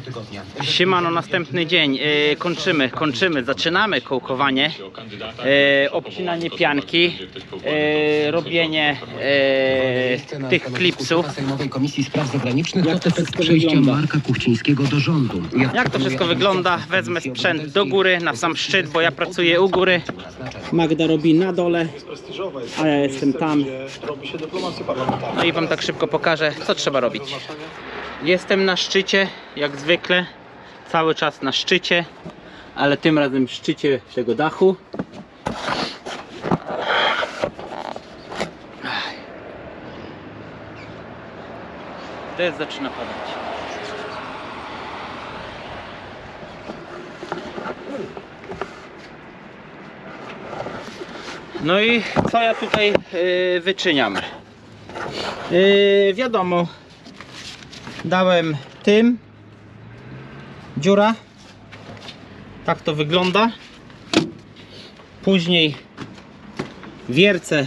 tygodnia. Siemano, następny dzień. E, kończymy, kończymy, zaczynamy kołkowanie, e, obcinanie pianki, e, robienie e, tych klipsów. Sejmowej Komisji Spraw Zagranicznych Jak to to efekt wszystko przejścia wygląda? Marka Kuchcińskiego do rządu. Jak to wszystko wygląda? Wezmę sprzęt do góry, na sam szczyt, bo ja pracuję u góry. Magda robi na dole, a ja jestem tam. No i wam tak szybko pokażę, co trzeba robić. Jestem na szczycie, jak zwykle, cały czas na szczycie, ale tym razem w szczycie tego dachu. Deszcz zaczyna padać. No i co ja tutaj yy, wyczyniam? Yy, wiadomo, dałem tym dziura. Tak to wygląda. Później wiercę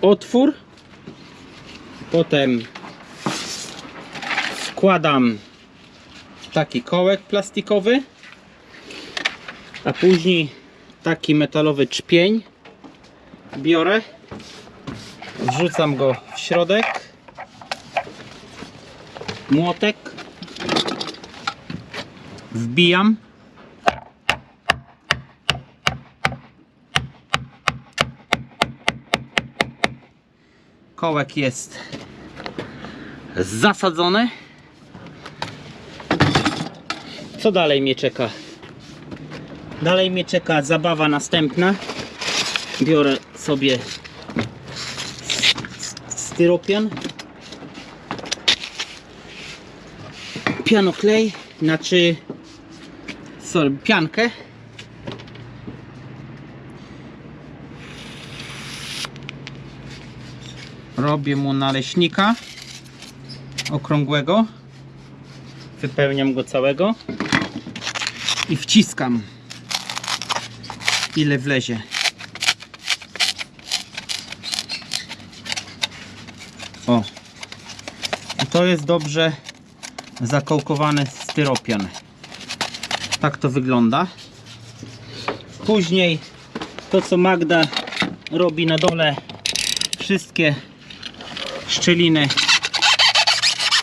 otwór. Potem wkładam taki kołek plastikowy. A później taki metalowy czpień biorę wrzucam go w środek młotek. Wbijam. Kołek jest zasadzony. Co dalej mnie czeka? Dalej mnie czeka zabawa następna. Biorę sobie styropian pianoklej znaczy sorry, piankę. Robię mu naleśnika okrągłego. Wypełniam go całego i wciskam ile wlezie. O. To jest dobrze zakołkowany styropian. Tak to wygląda. Później to co Magda robi na dole wszystkie szczeliny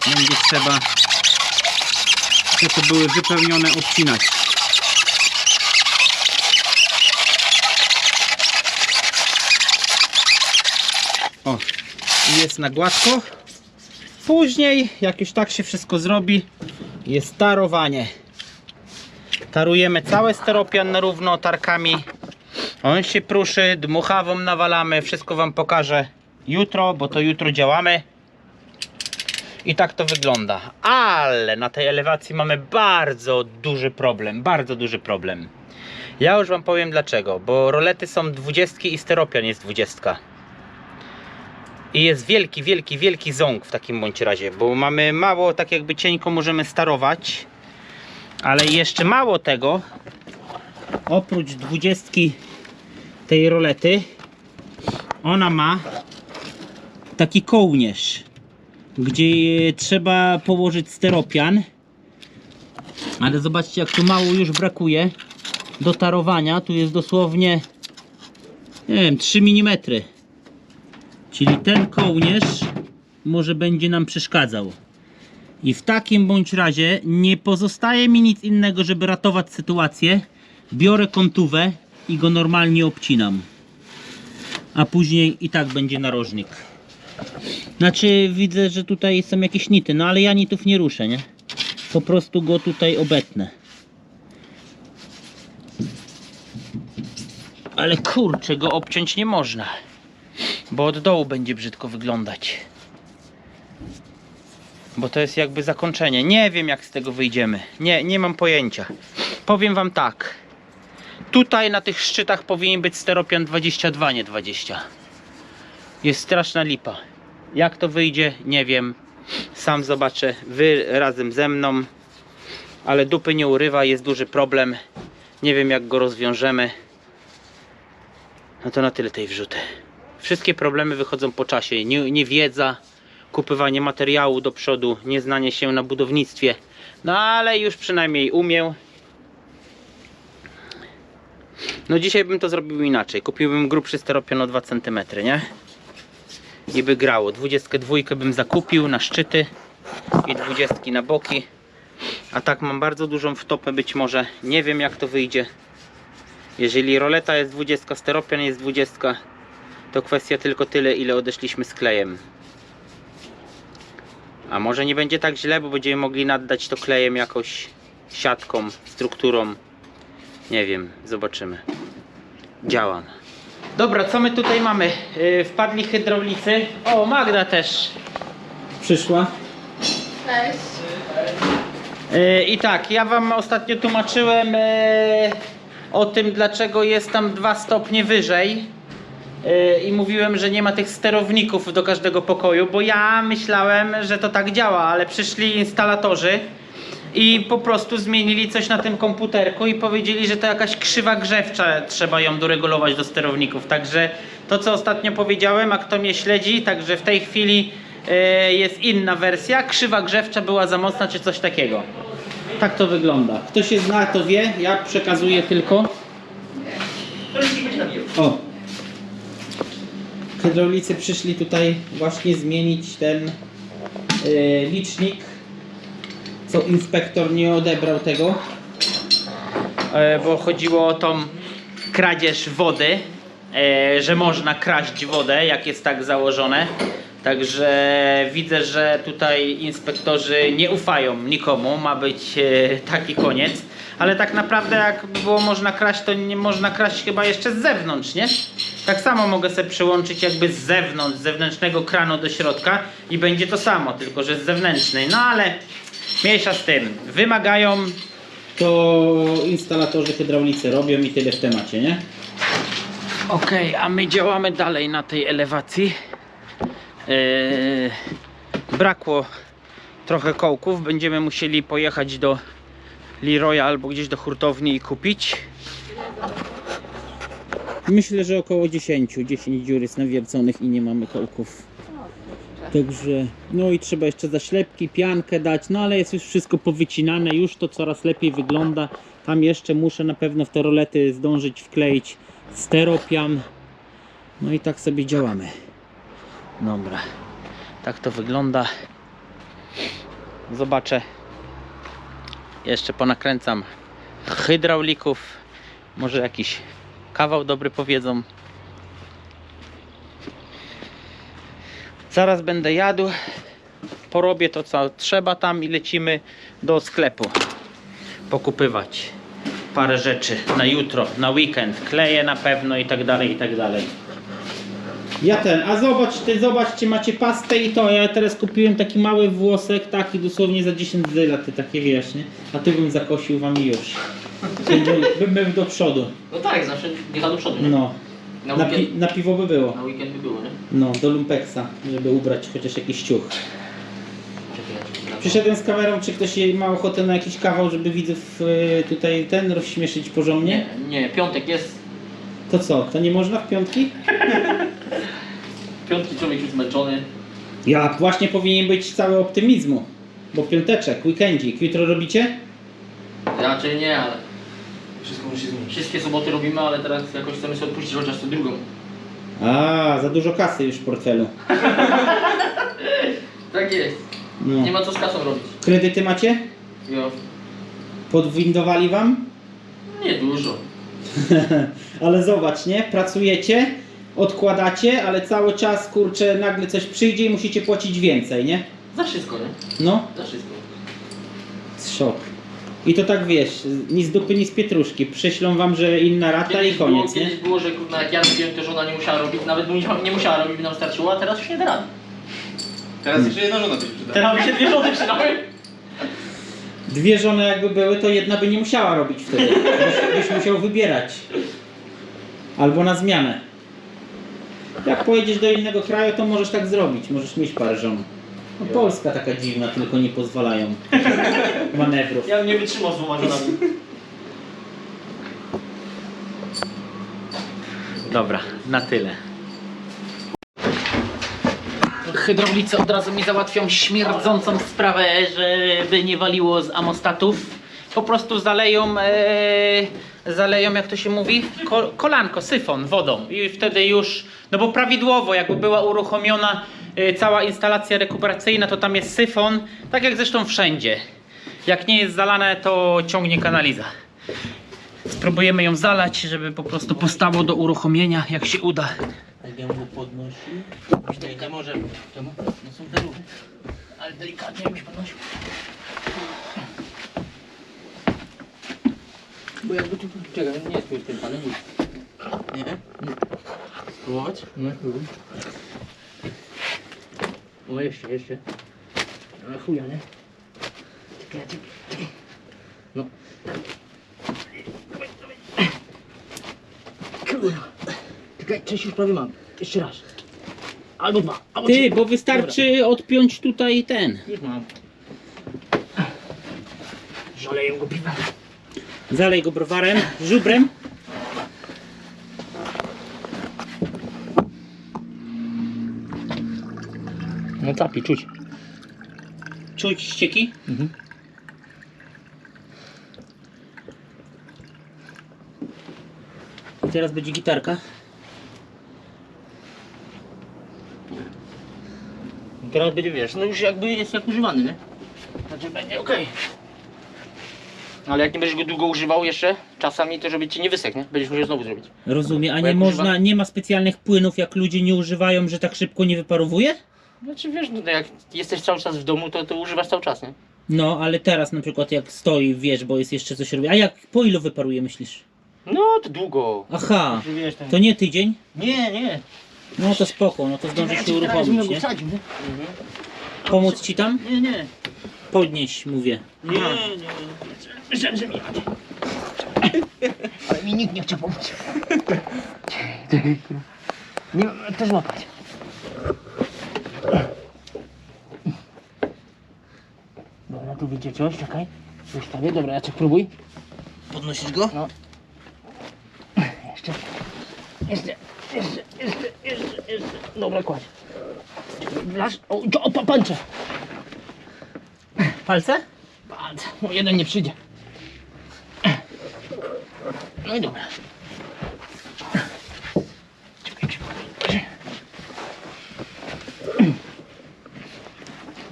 będzie trzeba co były wypełnione obcinać. O, jest na gładko. Później, jak już tak się wszystko zrobi, jest tarowanie. Tarujemy cały steropian na równo tarkami. On się pruszy, dmuchawą nawalamy. Wszystko Wam pokażę jutro, bo to jutro działamy. I tak to wygląda. Ale na tej elewacji mamy bardzo duży problem. Bardzo duży problem. Ja już Wam powiem dlaczego. Bo rolety są 20 i steropian jest 20. I jest wielki, wielki, wielki ząg w takim bądź razie, bo mamy mało, tak jakby cienko możemy starować, ale jeszcze mało tego, oprócz 20 tej rolety, ona ma taki kołnierz, gdzie trzeba położyć steropian, ale zobaczcie jak tu mało już brakuje do tarowania, tu jest dosłownie nie wiem, 3 mm Czyli ten kołnierz może będzie nam przeszkadzał. I w takim bądź razie nie pozostaje mi nic innego, żeby ratować sytuację. Biorę kątówę i go normalnie obcinam. A później i tak będzie narożnik. Znaczy widzę, że tutaj są jakieś nity, no ale ja nitów nie ruszę, nie? Po prostu go tutaj obetnę. Ale kurczę, go obciąć nie można bo od dołu będzie brzydko wyglądać. Bo to jest jakby zakończenie. Nie wiem jak z tego wyjdziemy. Nie, nie mam pojęcia. Powiem wam tak. Tutaj na tych szczytach powinien być steropian 22, nie 20. Jest straszna lipa. Jak to wyjdzie, nie wiem. Sam zobaczę. Wy razem ze mną. Ale dupy nie urywa, jest duży problem. Nie wiem jak go rozwiążemy. No to na tyle tej wrzuty. Wszystkie problemy wychodzą po czasie. Nie, niewiedza, kupywanie materiału do przodu, nieznanie się na budownictwie. No ale już przynajmniej umiem. No dzisiaj bym to zrobił inaczej. Kupiłbym grubszy steropian o 2 cm, nie? I by grało. 22 bym zakupił na szczyty i 20 na boki. A tak mam bardzo dużą wtopę być może. Nie wiem jak to wyjdzie. Jeżeli roleta jest 20, steropian jest 20, to kwestia tylko tyle ile odeszliśmy z klejem. A może nie będzie tak źle, bo będziemy mogli naddać to klejem jakoś siatką, strukturą. Nie wiem, zobaczymy. Działam. Dobra, co my tutaj mamy? Yy, wpadli hydraulicy. O, Magda też przyszła. Cześć. Yy, I tak, ja wam ostatnio tłumaczyłem yy, o tym, dlaczego jest tam dwa stopnie wyżej. Yy, I mówiłem, że nie ma tych sterowników do każdego pokoju, bo ja myślałem, że to tak działa, ale przyszli instalatorzy i po prostu zmienili coś na tym komputerku i powiedzieli, że to jakaś krzywa grzewcza, trzeba ją doregulować do sterowników. Także to, co ostatnio powiedziałem, a kto mnie śledzi, także w tej chwili yy, jest inna wersja. Krzywa grzewcza była za mocna, czy coś takiego. Tak to wygląda. Kto się zna, to wie. Ja przekazuję tylko. O. Hydraulicy przyszli tutaj właśnie zmienić ten yy, licznik, co inspektor nie odebrał tego, e, bo chodziło o tą kradzież wody, e, że można kraść wodę, jak jest tak założone. Także widzę, że tutaj inspektorzy nie ufają nikomu, ma być e, taki koniec. Ale tak naprawdę jakby było można kraść, to nie można kraść chyba jeszcze z zewnątrz, nie? Tak samo mogę sobie przyłączyć jakby z zewnątrz, z zewnętrznego kranu do środka i będzie to samo, tylko że z zewnętrznej. No ale mniejsza z tym. Wymagają, to instalatorzy hydraulicy robią i tyle w temacie, nie? Okej, a my działamy dalej na tej elewacji. Eee, brakło trochę kołków. Będziemy musieli pojechać do Leroya albo gdzieś do hurtowni i kupić. Myślę, że około 10. 10 dziur jest nawierconych i nie mamy kołków. Także, no i trzeba jeszcze zaślepki, piankę dać, no ale jest już wszystko powycinane, już to coraz lepiej wygląda. Tam jeszcze muszę na pewno w te rolety zdążyć wkleić steropian. No i tak sobie działamy. Dobra, tak to wygląda. Zobaczę. Jeszcze ponakręcam hydraulików. Może jakiś kawał dobry powiedzą. Zaraz będę jadł. Porobię to co trzeba tam i lecimy do sklepu pokupywać parę rzeczy na jutro, na weekend, kleje na pewno i tak dalej, i tak dalej. Ja ten, a zobacz, ty zobaczcie, macie pastę i to, ja teraz kupiłem taki mały włosek, taki dosłownie za 10 zyla, ty takie wiesz, nie? A ty bym zakosił wam i był do przodu, No tak, zawsze jechał do przodu. nie? no. Na Na, pi- weekend, na piwo by było. na weekend by było, nie? No, do lumpeksa, żeby ubrać chociaż jakiś ciuch. Czekaj, ja. Przyszedłem z kamerą, czy ktoś ma ochotę na jakiś kawał, żeby widzów y, tutaj ten rozśmieszyć porządnie? Nie, nie, piątek jest. To co, to nie można w piątki? Piątki człowiek już zmęczony. Ja właśnie powinien być cały optymizmu. Bo piąteczek, weekendzik, jutro robicie? Raczej nie, ale Wszystko musi zmienić. wszystkie soboty robimy, ale teraz jakoś chcemy sobie odpuścić chociaż tę drugą. A, za dużo kasy już w portfelu. Tak jest. No. Nie ma co z kasą robić. Kredyty macie? Jo. Podwindowali wam? Nie dużo. ale zobacz, nie? Pracujecie, odkładacie, ale cały czas, kurczę, nagle coś przyjdzie i musicie płacić więcej, nie? Za wszystko, nie? No, Za wszystko. szok. I to tak wiesz, ni z dupy, ni z pietruszki. Przyślą wam, że inna rata i koniec, było, nie? kiedyś było, że kurwa, jak ja robiłem, to żona nie musiała robić, nawet by nie, nie musiała robić, by nam starczyło, a teraz już nie da rady. Teraz jeszcze jedna żona coś przyda. Teraz by się dwie żony przydały. Dwie żony jakby były, to jedna by nie musiała robić wtedy. Byś, byś musiał wybierać. Albo na zmianę. Jak pojedziesz do innego kraju, to możesz tak zrobić. Możesz mieć parę żon. No, Polska taka dziwna, tylko nie pozwalają manewrów. Ja bym nie wytrzymał z dwoma żonami. Dobra, na tyle. hydraulicy od razu mi załatwią śmierdzącą sprawę, żeby nie waliło z amostatów. Po prostu zaleją, e, zaleją jak to się mówi, Ko, kolanko, syfon wodą i wtedy już, no bo prawidłowo jakby była uruchomiona cała instalacja rekuperacyjna, to tam jest syfon, tak jak zresztą wszędzie. Jak nie jest zalane, to ciągnie kanaliza. Spróbujemy ją zalać, żeby po prostu postało do uruchomienia, jak się uda. Jak ją go podnosi, myślę, nie może, czemu? No są te ruchy. Ale delikatnie jakbyś podnosił. Bo jakby tu, czekaj, nie jest już ten pan, nic. Nie? Spróbować? No, spróbuj. O, jeszcze, jeszcze. Ale chuja, nie? No. Kurwa. Czekaj, coś już prawie mam. Jeszcze raz. Albo dwa, albo Ty, trzy. bo wystarczy odpiąć tutaj ten. Już mam. Zaleję go piwem. Zalej go browarem, żubrem. No tapi, czuć. Czuć ścieki? Mhm. I teraz będzie gitarka. Teraz będzie, wiesz, no już jakby jest jak używany, nie? Znaczy będzie okej. Ale jak nie będziesz go długo używał jeszcze, czasami to żeby ci nie wysek, nie? Będziesz musiał znowu zrobić. Rozumiem, a Bo nie jak można, używa- nie ma specjalnych płynów, jak ludzie nie używają, że tak szybko nie wyparowuje? Znaczy wiesz, no to jak jesteś cały czas w domu, to, to używasz cały czas, nie? No, ale teraz na przykład jak stoi, wiesz, bo jest jeszcze coś robi. A jak, po ilu wyparuje myślisz? No to długo. Aha, Znaczy, wiesz, ten... to nie tydzień? Nie, nie. No to spoko, no to zdąży się uruchomić, nie? Nie? Pomóc ci tam? Nie, nie. Podnieś, mówię. Nie, nie. Myślałem, że mi jadzie. Ale mi nikt nie chce pomóc. Nie to złapać. Widzicie coś, czekaj. Zostawię, dobra, Jacek próbuj. Podnosisz go? No. Jeszcze. Jeszcze, jeszcze, jeszcze, jeszcze, jeszcze. Dobra, kładź. Blasz, o, o, pańcze. Palce? Palce, o, jeden nie przyjdzie. No i dobra. Czekaj, czekaj.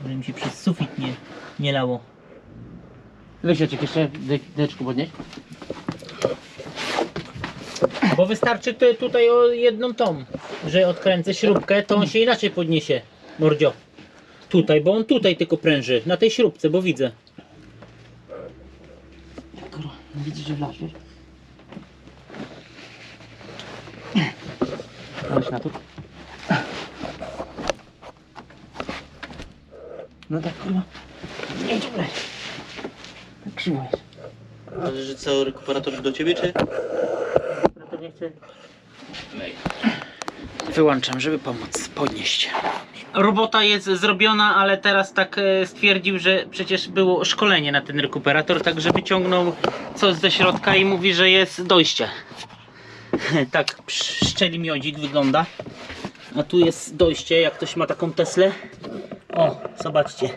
Żeby mi się przez sufit nie, lało. Jacek, jeszcze deczku podnieść. Bo wystarczy ty tutaj o jedną tą, że odkręcę śrubkę, to on się inaczej podniesie, mordzio. Tutaj, bo on tutaj tylko pręży, na tej śrubce, bo widzę. Kurwa, no widzisz, że wlazłeś? Chodź na tu. No tak kurwa. Nie ciągle. Tak krzywo jest. Ale że co, rekuperator do ciebie, czy? Operator nie chce. Wyłączam, żeby pomóc podnieść. Robota jest zrobiona, ale teraz tak e, stwierdził, że przecież było szkolenie na ten rekuperator, także wyciągnął coś ze środka i mówi, że jest dojście. tak szczeli miodzik wygląda. A tu jest dojście, jak ktoś ma taką Teslę. O, zobaczcie.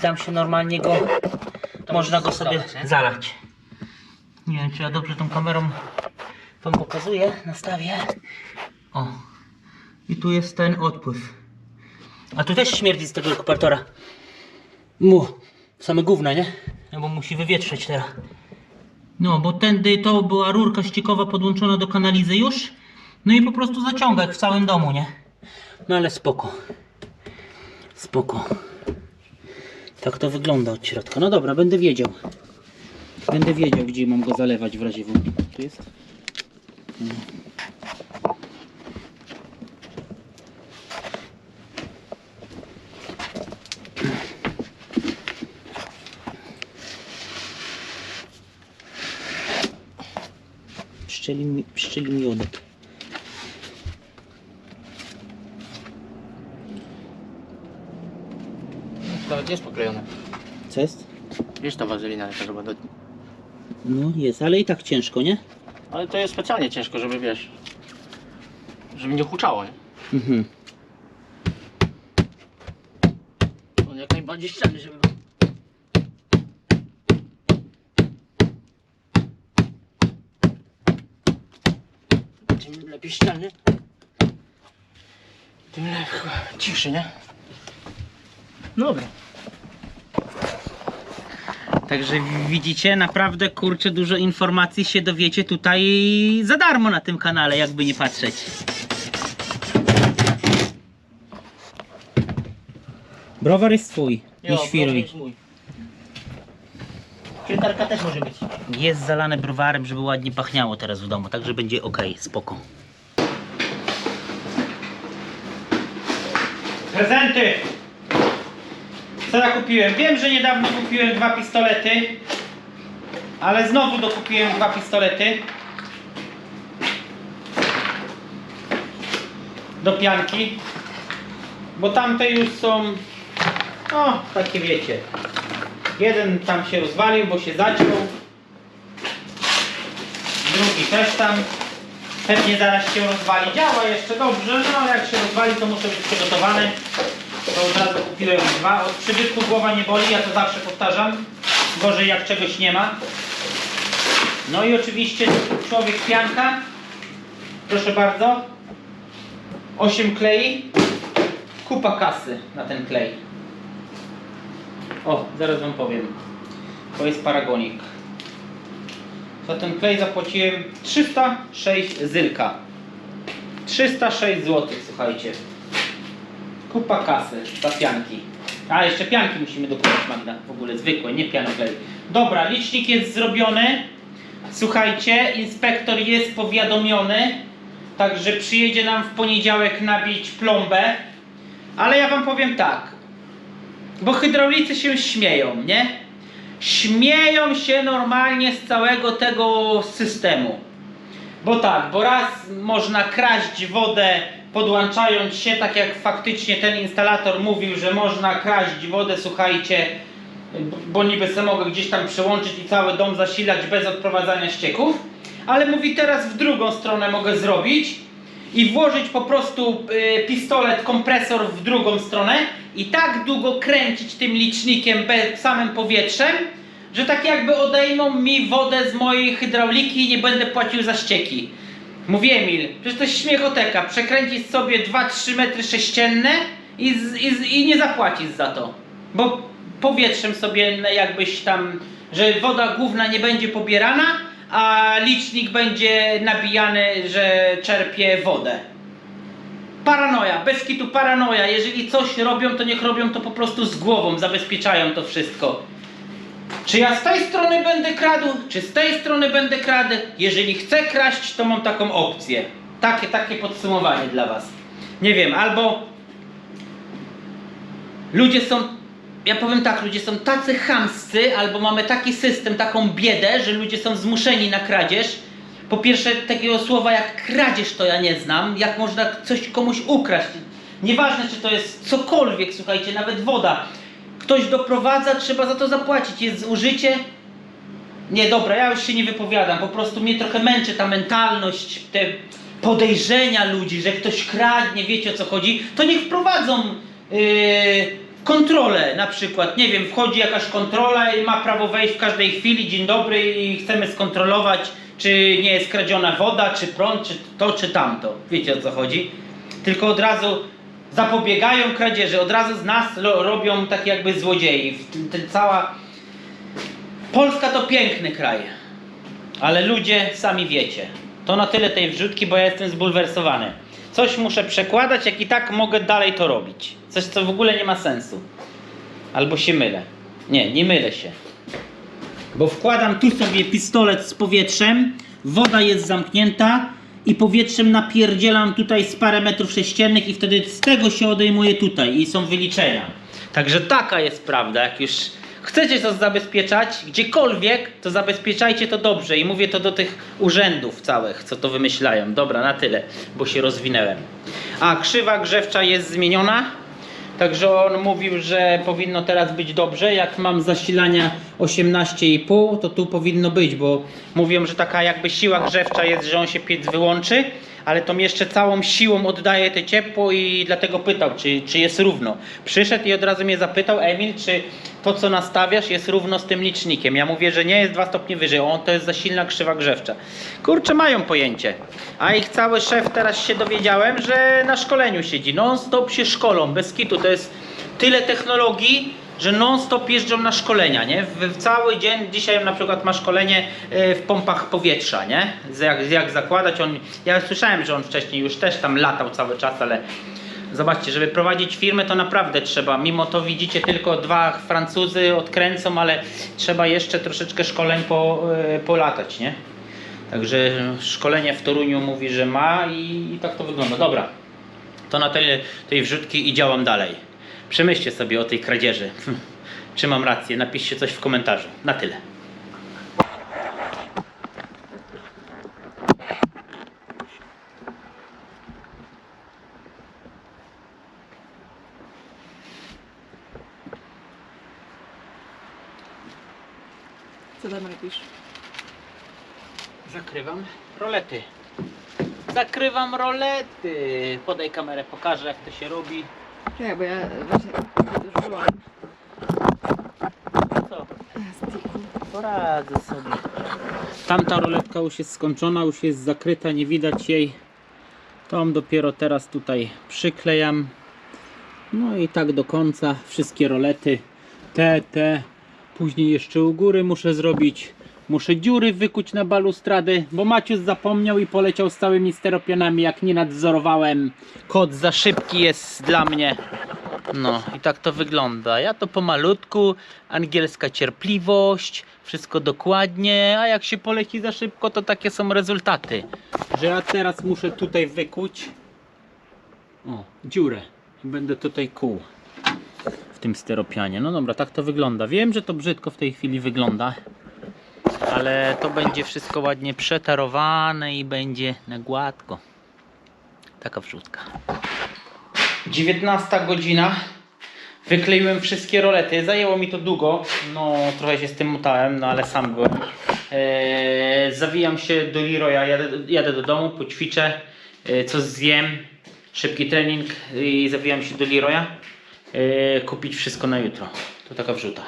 Tam się normalnie go, można go sobie zalać. Nie wiem, czy ja dobrze tą kamerą wam pokazuję, nastawię. O. I tu jest ten odpływ. A tu też śmierdzi z tego rekuperatora. Mu, same gówna, nie? No bo musi wywietrzyć teraz. No, bo tędy to była rurka ściekowa podłączona do kanalizy już. No i po prostu zaciąga jak w całym domu, nie? No ale spoko. Spoko. Tak to wygląda od środka. No dobra, będę wiedział. Będę wiedział, gdzie mam go zalewać w razie W. Tu jest? Pszczeli, mi- pszczeli miodek. To jest poklejone. Co jest? Wiesz ta wazelina, jaka żeby do... No jest, ale i tak ciężko, nie? Ale to jest specjalnie ciężko, żeby wiesz... Żeby nie huczało, nie? Mhm. bardziej ściany, żeby było. Czym lepiej ściany, tym lepiej, ciszy, nie? Dobra. Także widzicie, naprawdę kurczę dużo informacji się dowiecie tutaj za darmo na tym kanale, jakby nie patrzeć. Browar jest twój, nie świruj. Filtarka też może być. Jest zalane browarem, żeby ładnie pachniało teraz w domu, także będzie ok, spoko. Prezenty! Co ja kupiłem? Wiem, że niedawno kupiłem dwa pistolety, ale znowu dokupiłem dwa pistolety. Do pianki. Bo tamte już są, no takie wiecie. Jeden tam się rozwalił, bo się zaciął. Drugi też tam. Pewnie zaraz się rozwali. Działa jeszcze dobrze, no jak się rozwali to muszę być przygotowany. To od razu kupiłem dwa. Od przybytku głowa nie boli, ja to zawsze powtarzam. Gorzej jak czegoś nie ma. No i oczywiście człowiek pianka. Proszę bardzo. 8 klei. Kupa kasy na ten klej. O, zaraz wam powiem. To jest paragonik. Za ten klej zapłaciłem 306 zylka. 306 zł, słuchajcie. Kupa kasy za pianki. A, jeszcze pianki musimy dokupić, Magda. W ogóle zwykłe, nie pianoklej. Dobra, licznik jest zrobiony. Słuchajcie, inspektor jest powiadomiony. Także przyjedzie nam w poniedziałek nabić plombę. Ale ja wam powiem tak. Bo hydraulicy się śmieją, nie? Śmieją się normalnie z całego tego systemu. Bo tak, bo raz można kraść wodę podłączając się, tak jak faktycznie ten instalator mówił, że można kraść wodę, słuchajcie, bo niby se mogę gdzieś tam przyłączyć i cały dom zasilać bez odprowadzania ścieków. Ale mówi teraz w drugą stronę mogę zrobić i włożyć po prostu y, pistolet, kompresor w drugą stronę i tak długo kręcić tym licznikiem samym powietrzem, że tak jakby odejmą mi wodę z mojej hydrauliki i nie będę płacił za ścieki. Mówię Emil, przecież to jest śmiechoteka, przekręcić sobie 2-3 metry sześcienne i, z, i, z, i nie zapłacisz za to. Bo powietrzem sobie jakbyś tam, że woda główna nie będzie pobierana, a licznik będzie nabijany, że czerpie wodę. Paranoja, bez kitu paranoja. Jeżeli coś robią, to niech robią to po prostu z głową, zabezpieczają to wszystko. Czy ja z tej strony będę kradł, czy z tej strony będę kradł? Jeżeli chcę kraść, to mam taką opcję. Takie, takie podsumowanie dla Was. Nie wiem, albo ludzie są, ja powiem tak, ludzie są tacy chamscy, albo mamy taki system, taką biedę, że ludzie są zmuszeni na kradzież. Po pierwsze, takiego słowa jak kradzież to ja nie znam. Jak można coś komuś ukraść? Nieważne, czy to jest cokolwiek, słuchajcie, nawet woda. Ktoś doprowadza, trzeba za to zapłacić. Jest zużycie. Nie, dobra, ja już się nie wypowiadam. Po prostu mnie trochę męczy ta mentalność, te podejrzenia ludzi, że ktoś kradnie, wiecie o co chodzi. To niech wprowadzą yy, kontrolę na przykład. Nie wiem, wchodzi jakaś kontrola i ma prawo wejść w każdej chwili. Dzień dobry i chcemy skontrolować, czy nie jest kradziona woda, czy prąd, czy to, czy tamto. Wiecie o co chodzi. Tylko od razu zapobiegają kradzieży, od razu z nas robią tak jakby złodziei. Cała Polska to piękny kraj, ale ludzie sami wiecie. To na tyle tej wrzutki, bo ja jestem zbulwersowany. Coś muszę przekładać, jak i tak mogę dalej to robić. Coś, co w ogóle nie ma sensu. Albo się mylę. Nie, nie mylę się. Bo wkładam tu sobie pistolet z powietrzem, woda jest zamknięta i powietrzem napierdzielam tutaj z parę metrów sześciennych i wtedy z tego się odejmuje tutaj i są wyliczenia. Także taka jest prawda, jak już chcecie to zabezpieczać gdziekolwiek, to zabezpieczajcie to dobrze i mówię to do tych urzędów całych, co to wymyślają. Dobra, na tyle, bo się rozwinęłem. A krzywa grzewcza jest zmieniona, Także on mówił, że powinno teraz być dobrze. Jak mam zasilania 18,5, to tu powinno być, bo mówią, że taka jakby siła grzewcza jest, że on się piec wyłączy, ale tą jeszcze całą siłą oddaje te ciepło i dlatego pytał, czy, czy jest równo. Przyszedł i od razu mnie zapytał, Emil, czy to co nastawiasz jest równo z tym licznikiem. Ja mówię, że nie jest dwa stopnie wyżej, on to jest za silna krzywa grzewcza. Kurczę, mają pojęcie. A ich cały szef teraz się dowiedziałem, że na szkoleniu siedzi. Non stop się szkolą, bez kitu. To jest tyle technologii, że non-stop jeżdżą na szkolenia, nie? W, w cały dzień, dzisiaj na przykład ma szkolenie e, w pompach powietrza, nie? Z jak, jak zakładać, on, ja słyszałem, że on wcześniej już też tam latał cały czas, ale zobaczcie, żeby prowadzić firmę to naprawdę trzeba, mimo to widzicie tylko dwa Francuzy odkręcą, ale trzeba jeszcze troszeczkę szkoleń po, e, polatać, nie? Także szkolenie w Toruniu mówi, że ma i, i tak to wygląda. Dobra, to na tyle tej wrzutki i działam dalej. Przemyślcie sobie o tej kradzieży. Czy mam rację? Napiszcie coś w komentarzu. Na tyle. Co tam robisz? Zakrywam rolety. Zakrywam rolety. Podaj kamerę, pokażę jak to się robi. Czekaj, bo ja właśnie byłam Co? Poradzę sobie. Tamta roletka już jest skończona, już jest zakryta, nie widać jej. Tą dopiero teraz tutaj przyklejam. No i tak do końca wszystkie rolety. Te, te. Później jeszcze u góry muszę zrobić. Muszę dziury wykuć na balustrady, bo Macius zapomniał i poleciał z całymi steropianami, jak nie nadzorowałem. Kod za szybki jest dla mnie. No i tak to wygląda. Ja to pomalutku, angielska cierpliwość, wszystko dokładnie, a jak się poleci za szybko, to takie są rezultaty. Że ja teraz muszę tutaj wykuć o, dziurę i będę tutaj kół w tym steropianie. No dobra, tak to wygląda. Wiem, że to brzydko w tej chwili wygląda, ale to będzie wszystko ładnie przetarowane i będzie na gładko. Taka wrzutka. 19 godzina. Wykleiłem wszystkie rolety. Zajęło mi to długo. No, trochę się z tym mutałem, no ale sam byłem. Eee, zawijam się do Leroya, jadę, jadę do domu, poćwiczę, e, co zjem, szybki trening i zawijam się do Leroya. E, kupić wszystko na jutro. To taka wrzuta.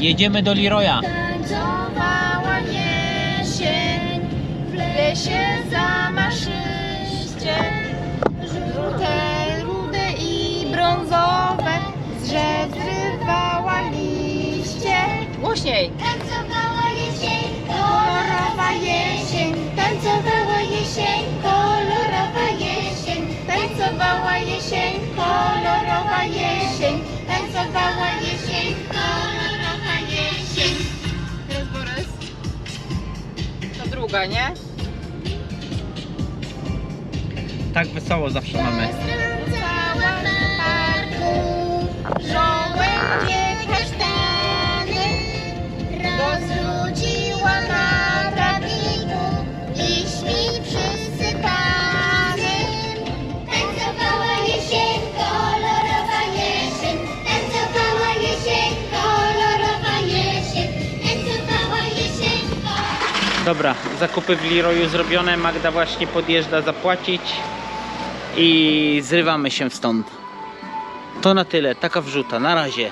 Jedziemy do Leroya. Tańcowała jesień w lesie zamaszyście. Żółte, rude i brązowe z drzew zrywała liście. Głośniej! Tańcowała jesień, kolorowa jesień. Tańcowała jesień, kolorowa jesień. Tańcowała jesień, kolorowa jesień. Tańcowała jesień, To druga, nie? Tak wesoło zawsze mamy. Cała na parku, żołędzie Dobra, zakupy w Leroyu zrobione. Magda właśnie podjeżdża zapłacić i zrywamy się stąd. To na tyle, taka wrzuta. Na razie.